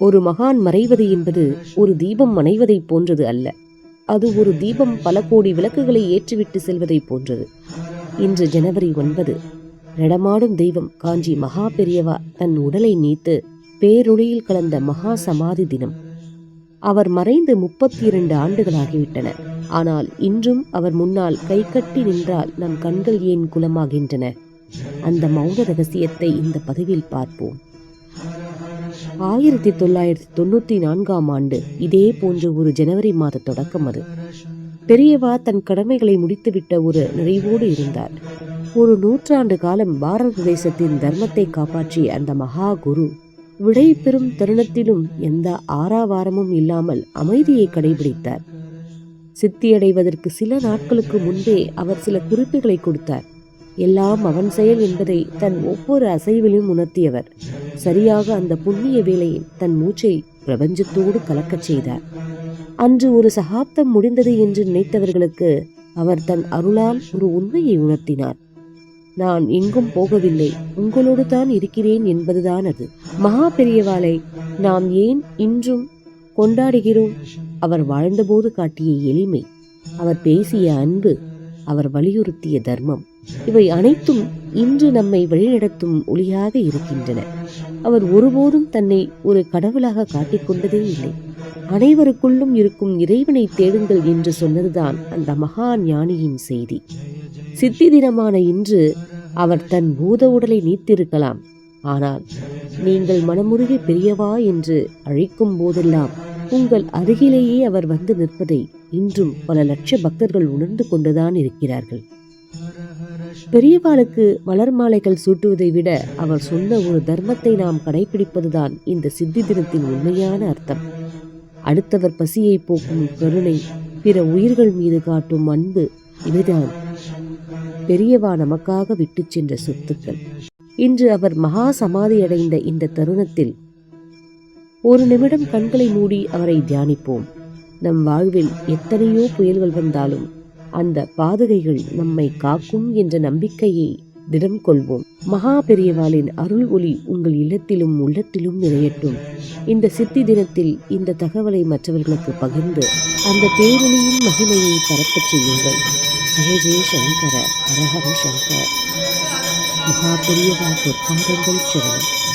ஒரு மகான் மறைவது என்பது ஒரு தீபம் மனைவதைப் போன்றது அல்ல. அது ஒரு தீபம் பல கோடி விளக்குகளை ஏற்றிவிட்டு செல்வதைப் போன்றது. இன்று ஜனவரி ஒன்பது நடமாடும் தெய்வம் காஞ்சி மகா பெரியவா தன் உடலை நீத்து பேரொளியில் கலந்த மகா சமாதி தினம். அவர் மறைந்து முப்பத்தி இரண்டு ஆண்டுகளாகிவிட்டன. ஆனால் இன்றும் அவர் முன்னால் கைகட்டி நின்றால் நம் கண்கள் ஏன் குலமாகின்றன? அந்த மௌன ரகசியத்தை இந்த பதிவில் பார்ப்போம். ஆயிரத்தி தொள்ளாயிரத்தி தொண்ணூத்தி நான்காம் ஆண்டு இதே போன்ற ஒரு ஜனவரி மாத தொடக்கம் அது. பெரியவா தன் கடமைகளை முடித்துவிட்ட ஒரு நிறைவோடு இருந்தார். ஒரு நூற்றாண்டு காலம் பாரத தேசத்தின் தர்மத்தை காப்பாற்றிய அந்த மகா குரு விடை பெறும் தருணத்திலும் எந்த ஆறாவாரமும் இல்லாமல் அமைதியை கடைபிடித்தார். சித்தியடைவதற்கு சில நாட்களுக்கு முன்பே அவர் சில குறிப்புகளை கொடுத்தார். எல்லாம் அவன் செயல் என்பதை தன் ஒவ்வொரு அசைவிலும் உணர்த்தியவர். சரியாக அந்த புண்ணிய வேளையில் தன் மூச்சை பிரபஞ்சத்தோடு கலக்கச் செய்தார் அன்று ஒரு சகாப்தம் முடிந்தது என்று நினைத்தவர்களுக்கு அவர் தன் அருளால் ஒரு உண்மையை உணர்த்தினார். நான் எங்கும் போகவில்லை உங்களோடு தான் இருக்கிறேன் என்பதுதான் அது. மகா பெரியவாளை நாம் ஏன் இன்றும் கொண்டாடுகிறோம்? அவர் வாழ்ந்தபோது காட்டிய எளிமை அவர் பேசிய அன்பு அவர் வலியுறுத்திய தர்மம் இவை அனைத்தும் இன்று நம்மை வழிநடத்தும் ஒளியாக இருக்கின்றன. அவர் ஒருபோதும் தன்னை ஒரு கடவுளாக காட்டிக்கொண்டதே இல்லை. அனைவருக்குள்ளும் இருக்கும் இறைவனை தேடுங்கள் என்று சொன்னதுதான் அந்த மகா ஞானியின் செய்தி. சித்தி தினமான இன்று அவர் தன் பூத உடலை நீத்திருக்கலாம். ஆனால் நீங்கள் மனமுருகி பெரியவா என்று அழைக்கும் போதெல்லாம் உங்கள் அருகிலேயே அவர் வந்து நிற்பதை இன்றும் பல லட்ச பக்தர்கள் உணர்ந்து கொண்டுதான் இருக்கிறார்கள். பெரியவாளுக்கு மலர் மாலைகள் சூட்டுவதை விட அவர் சொன்ன ஒரு தர்மத்தை நாம் கடைபிடிப்பதுதான் இந்த சித்தி தினத்தின் உண்மையான அர்த்தம். அடுத்தவர் பசியை போக்கும் கருணை பிற உயிர்கள் மீது காட்டும் அன்பு இதுதான் பெரியவா நமக்காக விட்டுச் சென்ற சொத்துக்கள். இன்று அவர் மகா சமாதியடைந்த இந்த தருணத்தில் ஒரு நிமிடம் கண்களை மூடி அவரை தியானிப்போம். நம் வாழ்வில் எத்தனையோ புயல்கள் வந்தாலும் அந்த பாதுகைகள் நம்மை காக்கும் என்ற நம்பிக்கையை திடம் கொள்வோம். மகா பெரியவாளின் அருள் ஒளி உங்கள் இல்லத்திலும் உள்ளத்திலும் நிறையட்டும். இந்த சித்தி தினத்தில் இந்த தகவலை மற்றவர்களுக்கு பகிர்ந்து அந்த பேரொளியின் மகிமையை பரப்பச் செய்யுங்கள். ஜெய ஜெய சங்கர ஹரஹர சங்கர. மகா பெரியவா பொற்பாதங்கள் சரணம்